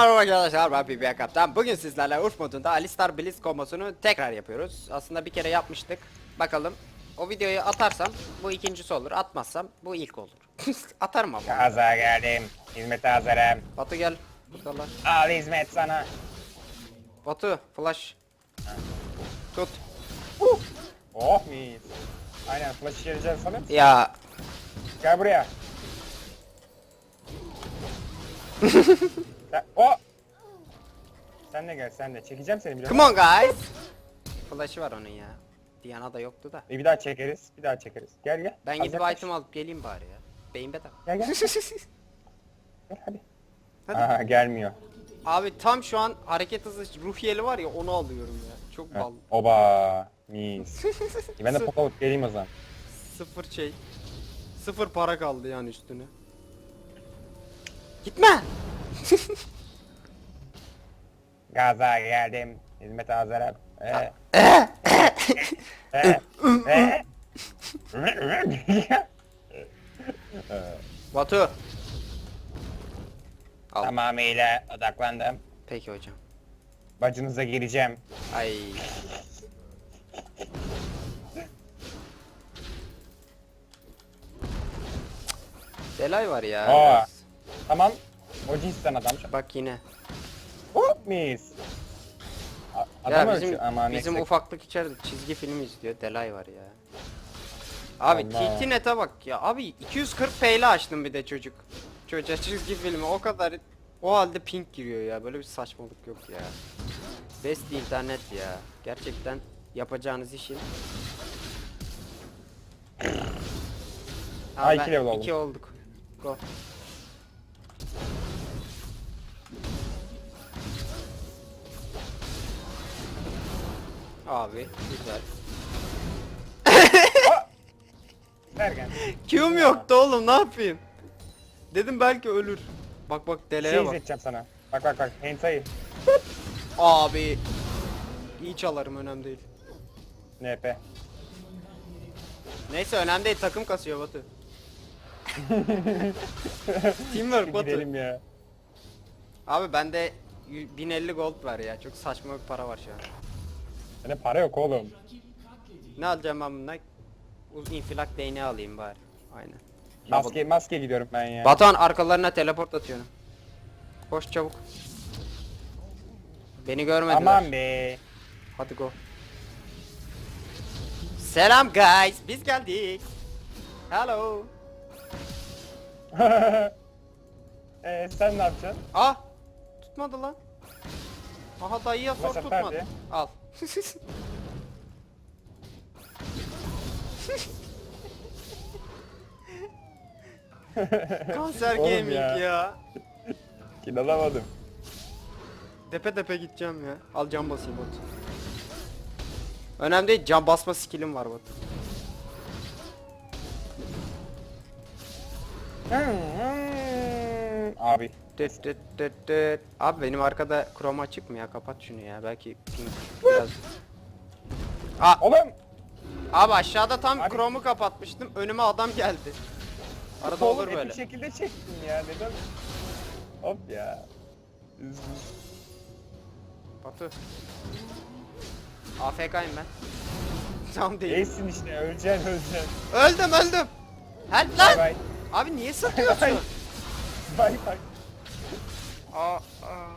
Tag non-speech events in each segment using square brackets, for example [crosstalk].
merhaba arkadaşlar ben BBA Kaptan. Bugün sizlerle Urf modunda Alistar Blitz kombosunu tekrar yapıyoruz. Aslında bir kere yapmıştık. Bakalım. O videoyu atarsam bu ikincisi olur. Atmazsam bu ilk olur. [laughs] Atarım ama. Kaza geldim. Hizmete hazırım. Batu gel. Buradalar. Al hizmet sana. Batu flash. Tut. Oh mis. Aynen flash geleceğiz sanırım. Ya Gel buraya. [laughs] sen, o. Sen de gel sen de. Çekeceğim seni biliyor come on guys. Flash'ı var onun ya. Diana da yoktu da. E, bir daha çekeriz. Bir daha çekeriz. Gel gel. Ben Az gidip yaklaş. item alıp geleyim bari ya. Beyin bedava. Gel gel. [laughs] Gel hadi. Hadi. Aha gelmiyor. Abi tam şu an hareket hızı ruhiyeli var ya onu alıyorum ya. Çok bal. Oba. Mis. E, ben de [laughs] pop alıp geleyim o zaman. Sıfır şey. Sıfır para kaldı yani üstüne. Gitme. [laughs] Gaza geldim. Hizmete hazırım. Ee, Eh, ee, ee. [laughs] Batu. Al. Tamamıyla odaklandım. Peki hocam. Bacınıza gireceğim. Ay. Delay var ya. Aa. biraz. Tamam. O cinsten adam. Bak yine. Hop mis. A- Adam Ya ölçüyor bizim ama bizim neyse. ufaklık içeride çizgi film izliyor. Delay var ya. Abi Allah. TT net'e bak ya. Abi 240 p ile açtım bir de çocuk. Çocuğa çizgi filmi o kadar o halde ping giriyor ya. Böyle bir saçmalık yok ya. Best internet ya. Gerçekten yapacağınız işin. Ha, iki level olduk. 2 olduk. Go. Abi güzel. Sergen. Q'm yoktu oğlum ne yapayım? Dedim belki ölür. Bak bak Şey deleye bak. izleteceğim sana. Bak bak bak. Hentai. Abi. İyi çalarım önemli değil. NP. Neyse önemli değil takım kasıyor Batu. [laughs] Teamwork Batu. Gidelim ya. Abi bende y- 1050 gold var ya. Çok saçma bir para var şu an. Bende para yok oğlum. Ne alacağım ben bundan? Uz infilak değneği alayım bari. Aynen. Maske maske gidiyorum ben ya. Batuhan arkalarına teleport atıyorum. Koş çabuk. Beni görmediler. Aman be. Hadi go. Selam guys. Biz geldik. Hello. Eee [laughs] sen ne yapacaksın? Ah. Tutmadı lan. Aha dayıya sor Masa tutmadı. Al. [laughs] Kanser Oğlum gaming ya. ya. Kinalamadım. Tepe tepe gideceğim ya. Al cam basayım Batu. Önemli değil cam basma skillim var Batu. Abi. Dıt dıt dıt dıt. Abi benim arkada chrome açık mı ya? Kapat şunu ya. Belki ping biraz. Aa, Oğlum. abi aşağıda tam Abi- chrome'u kapatmıştım. Önüme adam geldi. Arada olur epik böyle. şekilde çektin ya neden? Hop ya. Üzgün. Batu. AFK'yim ben. [laughs] Tam değil. Değilsin işte öleceksin öleceksin. Öldüm öldüm. Help Bay lan. bay. Abi niye satıyorsun? [laughs] Bay bay. Aa, aa.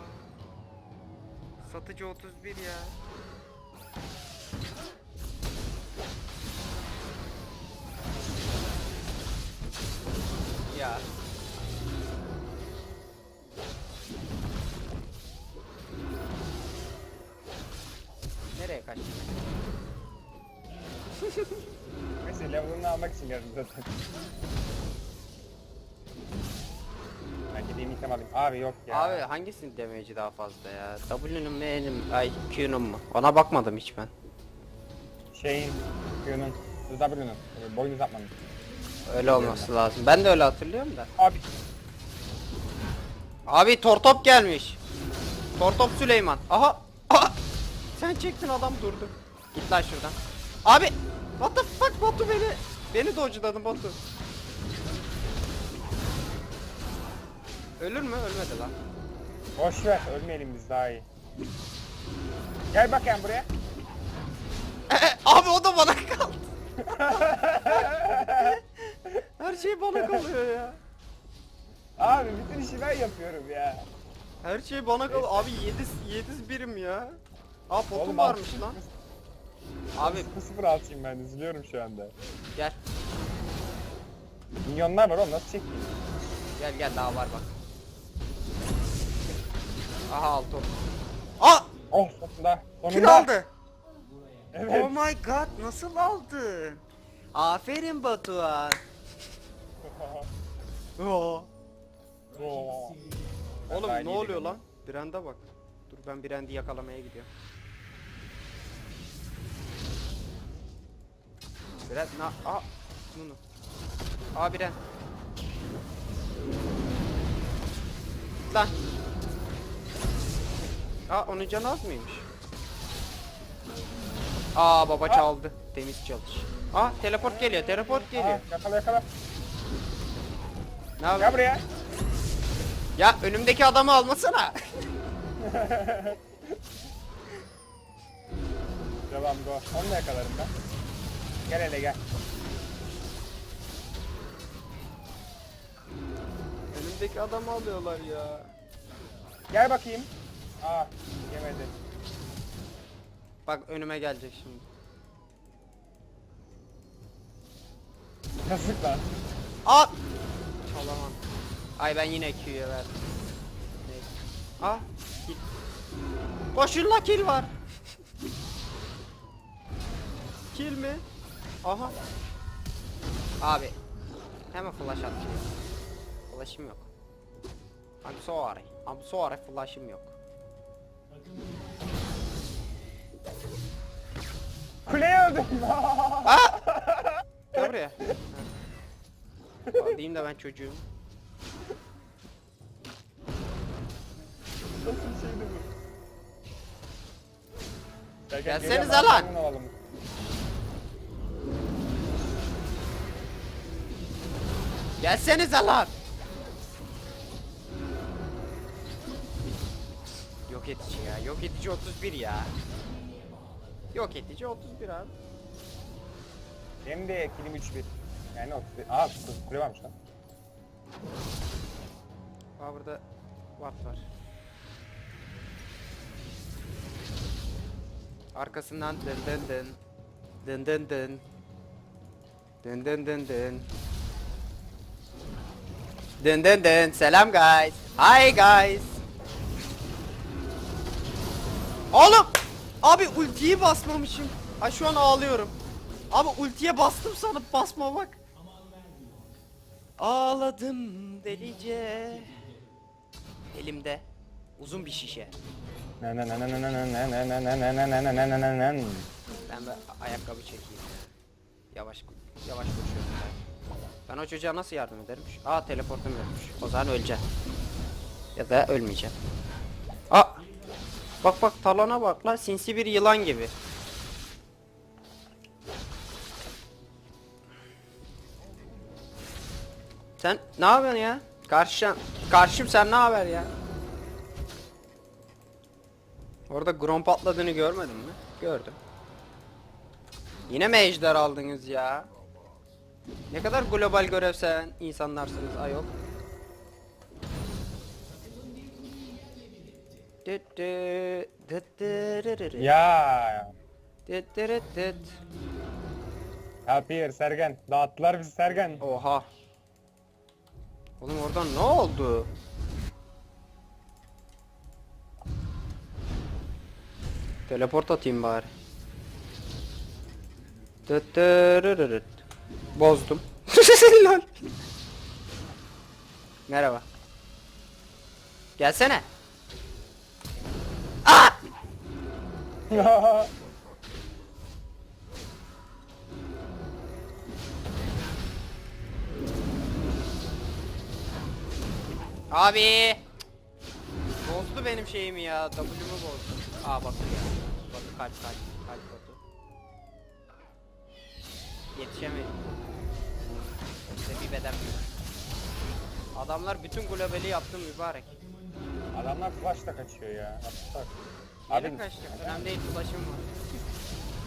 Satıcı 31 ya. Ya. Nereye kaçtın? Neyse level'ını almak için geldim zaten. İtem alayım. Abi yok ya. Abi hangisinin damage'i daha fazla ya? W'nun mu E'nin ay Q'nun mu? Ona bakmadım hiç ben. Şeyin, Q'nun, W'nun, e, boyun uzatmanın. Öyle olması lazım. Ben de öyle hatırlıyorum da. Abi Abi tortop gelmiş. Tortop Süleyman. Aha. Aha. Sen çektin adam durdu. Git lan şuradan. Abi. What the fuck Batu beni. Beni dodge'ladın Batu. Ölür mü? Ölmedi lan. Boş ver ölmeyelim biz daha iyi. Gel bakayım buraya. [laughs] Abi o da bana kaldı. [laughs] Her şey bana kalıyor ya. Abi bütün işi ben yapıyorum ya. Her şey bana kalıyor. Abi 7 7 birim ya. Aa potum Oğlum, varmış altı- lan. Abi 0 atayım ben üzülüyorum şu anda. gel. Milyonlar var oğlum nasıl çekeyim? Gel gel daha var bak. Aha altı oldu. Aa! Oh sonunda. Sonunda. Kim aldı? Evet. Oh my god nasıl aldı? Aferin Batuhan. [laughs] Oo. Oo. Oğlum ne oluyor lan? Brand'a bak. Dur ben Brand'i yakalamaya gidiyorum. Brand na aa bunu. Aa Brand. Lan. Aa onun canı az mıymış? Aa baba çaldı. Temiz çalış. Aa teleport geliyor. Teleport geliyor. Aa, yakala yakala. Ne yapıyorsun? Gel buraya. Ya önümdeki adamı almasana. [laughs] Devam go. Onu da yakalarım ben. Gel hele gel. Önümdeki adamı alıyorlar ya. Gel bakayım. Aa yemedi. Bak önüme gelecek şimdi. Yazık lan. Aa! Çalamam. Ay ben yine Q'ya verdim. Neyse. Aa! Kill. Koşun la kill var. [laughs] kill mi? Aha. Abi. Hemen flash at. Flash'ım yok. I'm sorry. I'm sorry flash'ım yok. Kuleye öldüm. Aa! [laughs] Gel buraya. Alayım da ben çocuğum. Nasıl bir şeydi bu? Gelsenize lan. ben alalım. Gelsenize lan. Yok edici ya. Yok edici 31 ya. Yok edici 31 abi. Benim de kilim 3-1. Yani 31. Aa kule- kule varmış lan. Aa burada ward var. Arkasından dın dın dın. Dın dın dın. Dın dın dın dın. Dın dın dın. Selam guys. Hi guys. Oğlum! Abi ultiyi basmamışım. Ay şu an ağlıyorum. Abi ultiye bastım sanıp basma bak. Ağladım delice. Elimde uzun bir şişe. Ben de ayakkabı çekeyim. Yavaş yavaş koşuyorum ben. Ben o çocuğa nasıl yardım ederim? Aa teleportum yokmuş. O zaman öleceğim. Ya da ölmeyeceğim. Bak bak talona bak la sinsi bir yılan gibi. Sen ne yapıyorsun ya? Karşım, karşım sen ne haber ya? Orada Grom patladığını görmedin mi? Gördüm. Yine mi ejder aldınız ya? Ne kadar global görev seven insanlarsınız ayol. Düt düt, düt dırırırı. Ya. Düt dırıt düt. Sergen. Dağıttılar bizi Sergen. Oha. Oğlum oradan ne oldu? Teleport atayım bari. Dırırırıt. Bozdum. [laughs] Lan. Merhaba. Gelsene. Aa! [laughs] Abi. Bozdu benim şeyimi ya. W'mu bozdu. Aa Batu ya. Batu kaç kaç. Kaç Batu. Yetişemedim. İşte bir beden. Adamlar bütün globali yaptı mübarek. Adamlar flash'la kaçıyor ya. Bak, Abi kaçtı. Önemli değil ulaşım var.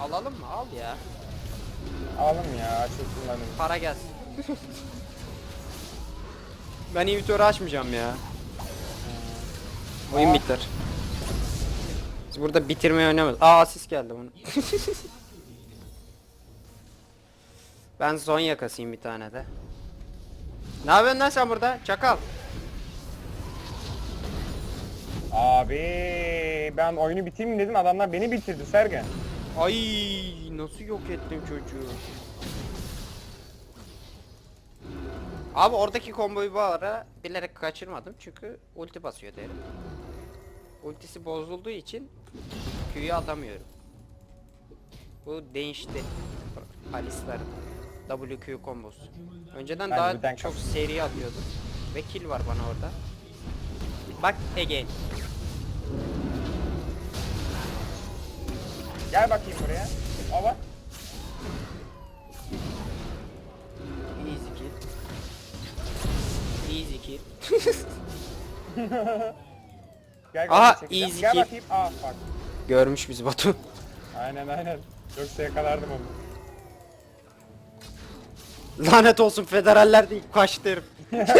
Alalım mı? Al ya. alım ya açılsın benim. Para gelsin. [laughs] ben invitörü açmayacağım ya. Oyun biter. Biz burada bitirmeyi oynamıyoruz. Aa asist geldi bunun. [laughs] ben Zonya kasayım bir tane de. Ne yapıyorsun lan sen burada? Çakal. Abi ben oyunu bitireyim dedim adamlar beni bitirdi Sergen. Ay nasıl yok ettim çocuğu. Abi oradaki komboyu bu ara bilerek kaçırmadım çünkü ulti basıyor derim. Ultisi bozulduğu için Q'yu atamıyorum. Bu değişti. Alistar'ın WQ kombosu. Önceden Ben daha çok kaçtım. seri atıyordu. Ve kill var bana orada. Bak again. Gel bakayım buraya. Bak. Easy kill. Easy kill. [laughs] Gel Aha, gel easy Gel kill. bakayım. Aa bak. Görmüş bizi Batu. Aynen aynen. Yoksa yakalardım onu. Lanet olsun federaller değil kaçtı herif. [laughs]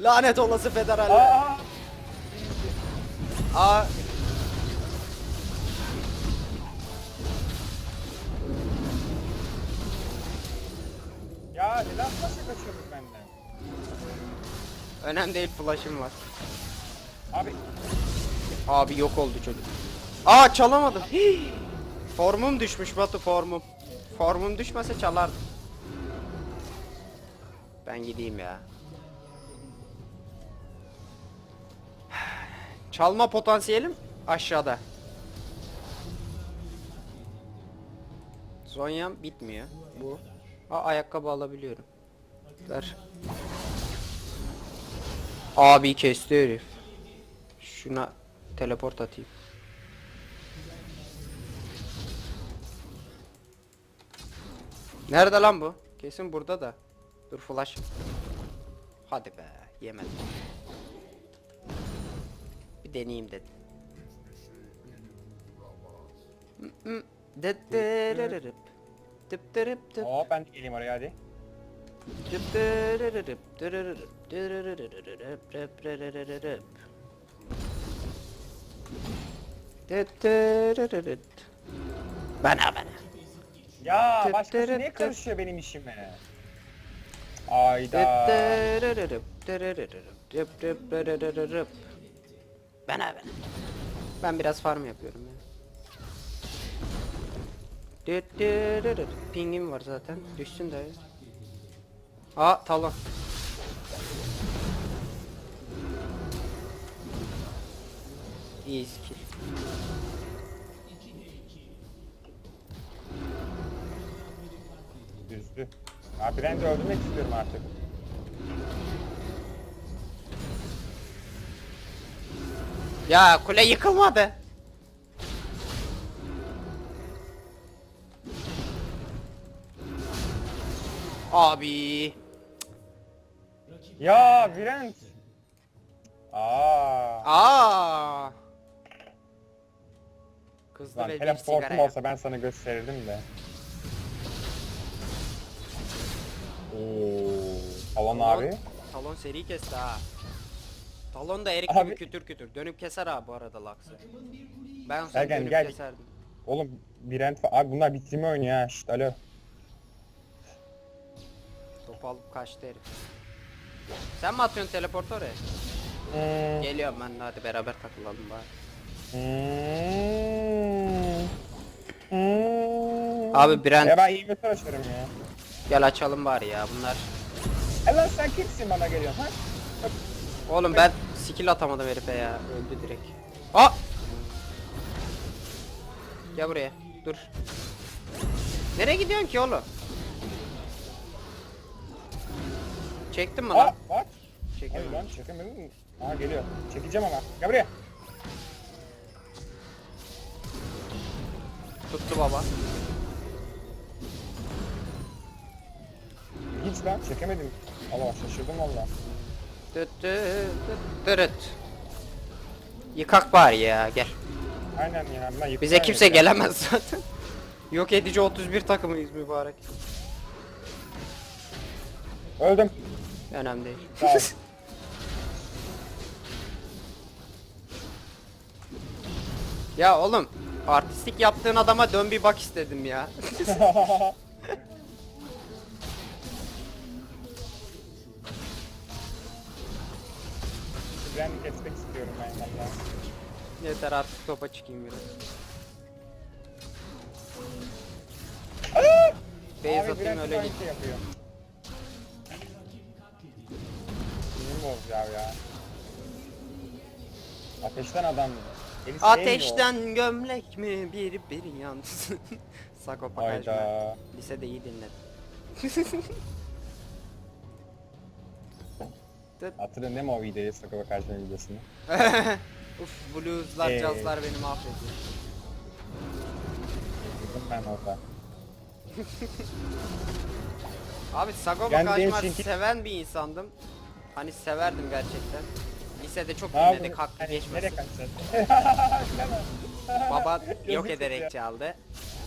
Lanet olası federaller. Aa! Aa. Ya neden flash'a kaçıyorduk benden? Önemli değil flash'ım var. Abi Abi yok oldu çocuk. Aa çalamadım. Hii. [gasps] formum düşmüş Batu formum. Formum düşmese çalardım. Ben gideyim ya. Çalma potansiyelim aşağıda. Zonyam bitmiyor. Bu. Aa ayakkabı alabiliyorum. Ver. Abi kesti herif. Şuna teleport atayım. Nerede lan bu? Kesin burada da. Dur flash. Hadi be, yemedim. Bir deneyeyim dedim. Mm. Dıttırırırıp. Dıptırıp dıp. hop ben de geleyim oraya hadi. Dıttırırırıp, dırırırıp, dırırırırırıp, rıprırırırırıp. Dıttırırırıt. Bana bana. Ya başkası niye tıp. karışıyor benim işime? Ayda. Dıttırırırıp, dırırırırıp, rıp Bana bana. Ben biraz farm yapıyorum ya. Pingim var zaten. Düşsün de. Aa talon. İyi skill. Düzdü. Abi ben de öldürmek istiyorum artık. Ya kule yıkılmadı. Abi. Ya Virent. Aa. Aa. Kızdı Lan ve bir teleportum sigara olsa ben sana gösterirdim de. Oo. Talon abi. Talon seri kesti ha. Talon da erik Abi. gibi kütür kütür. Dönüp keser abi bu arada Lux'ı. Ben olsam Sergen, dönüp gel. keserdim. Oğlum Virent fa- abi bunlar bitirme oynuyor ha. Şşt alo. Topu alıp kaçtı herif. Sen mi atıyorsun teleportu oraya? Hmm. Geliyorum ben de hadi beraber takılalım bari. Hmm. Hmm. Abi Brent- Ya ben iyi bir açarım ya. Gel açalım bari ya bunlar. E lan sen kimsin bana geliyorsun ha? Oğlum ben skill atamadım herife ya. Öldü direkt. Aa! Gel buraya. Dur. Nereye gidiyorsun ki oğlum? Çektin mi Aa lan? bak. Çekemedim. Hayır lan çekemedim mi? Aa geliyor. Çekeceğim ama. Gel buraya. Tuttu baba. Hiç lan çekemedim. Allah şaşırdım valla. Dırıt. Yıkak bari ya gel. Aynen ya. Ben Bize kimse ya. gelemez zaten. [laughs] Yok edici 31 takımıyız mübarek. Öldüm. Önemli değil. [laughs] Ya oğlum artistlik yaptığın adama dön bir bak istedim ya. [laughs] Ben kesmek istiyorum ben valla. Yeter artık topa çıkayım biraz. Beyaz Abi atayım öyle git. şey yapıyor. Sinir bozucu ya. Ateşten adam mı? Eli sevmiyor. Ateşten gömlek mi bir bir yansın. [laughs] Sagopa Kajmer. Hayda. Lisede iyi dinledim. [laughs] Değil mi o videoyu Sakoba Kajmer videosunu? [laughs] Uf blueslar, Ee. cazlar beni mahvediyor. Dedim ben orada. [laughs] Abi Sagopa Yani Kajmer çünkü- seven bir insandım. Hani severdim gerçekten. Lisede çok Ne dinledik hakkı Hani geçmesin. [laughs] Baba yok ederek çaldı.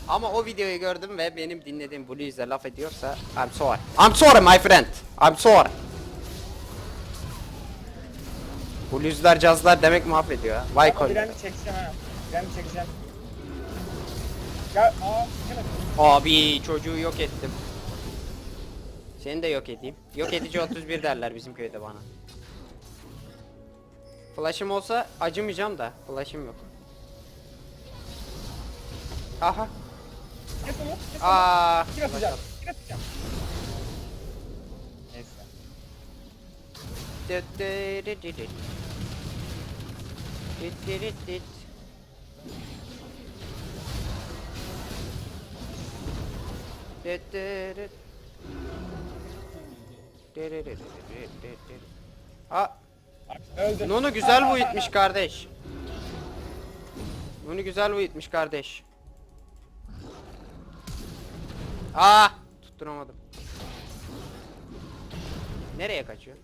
Ama o videoyu gördüm ve benim dinlediğim blues'e laf ediyorsa I'm sorry. I'm sorry my friend. I'm sorry. Blues'lar, cazlar demek mahvediyor ha. Vay Ama koy. Bilal'i çekeceğim ha. Bilal'i çekeceğim. Ya aa çekemedim. Abi çocuğu yok ettim. Seni de yok edeyim. Yok edici [laughs] 31 derler bizim köyde bana. Flash'ım olsa acımayacağım da flash'ım yok. Aha. Kes onu. Kes onu. Aa. Kim atacağım? Kim atacağım? Neyse. Düt düt düt düt düt. Düt düt düt düt. Düt düt düt. Düt düt düt düt düt düt. Aa, Abi öldü. Nunu güzel bu itmiş kardeş. Nunu güzel bu itmiş kardeş. Aa, tutturamadım. Nereye kaçıyor?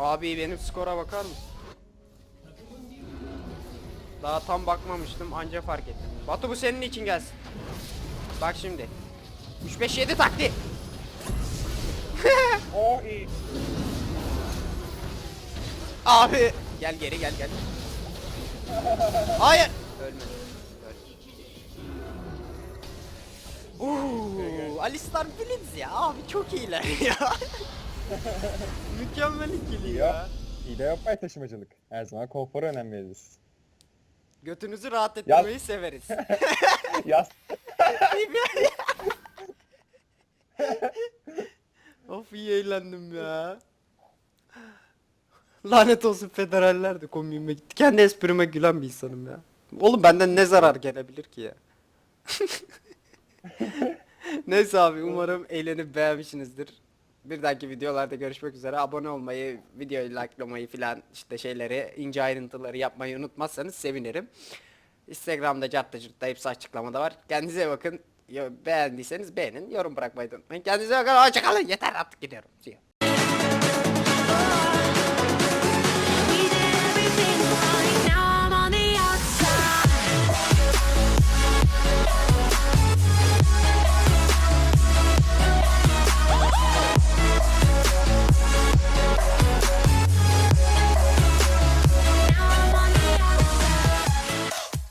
Abi benim skora bakar mısın? Daha tam bakmamıştım anca fark ettim. Batu bu senin için gelsin. Bak şimdi. 3 5 7 taktiği. O iyi. Abi gel geri gel gel. Hayır. Ölmedi. Öl. Uuu, Alistar Blitz ya abi çok iyiler ya. [laughs] [laughs] Mükemmel ikili ya. Hile yapmay taşımacılık. Her zaman konfora önem veririz. Götünüzü rahat ettirmeyi severiz. [laughs] Yaz. [laughs] of iyi eğlendim ya. Lanet olsun federaller de komiğime gitti. Kendi esprime gülen bir insanım ya. Oğlum benden ne zarar gelebilir ki ya? Neyse abi umarım eğlenip beğenmişsinizdir. Bir dahaki videolarda görüşmek üzere. Abone olmayı, videoyu likelamayı filan işte şeyleri, ince ayrıntıları yapmayı unutmazsanız sevinirim. Instagram'da cartta curtta hepsi açıklamada var. Kendinize bakın. Beğendiyseniz beğenin, yorum bırakmayı unutmayın. Kendinize bakın. Hoşçakalın. Yeter artık gidiyorum. See you.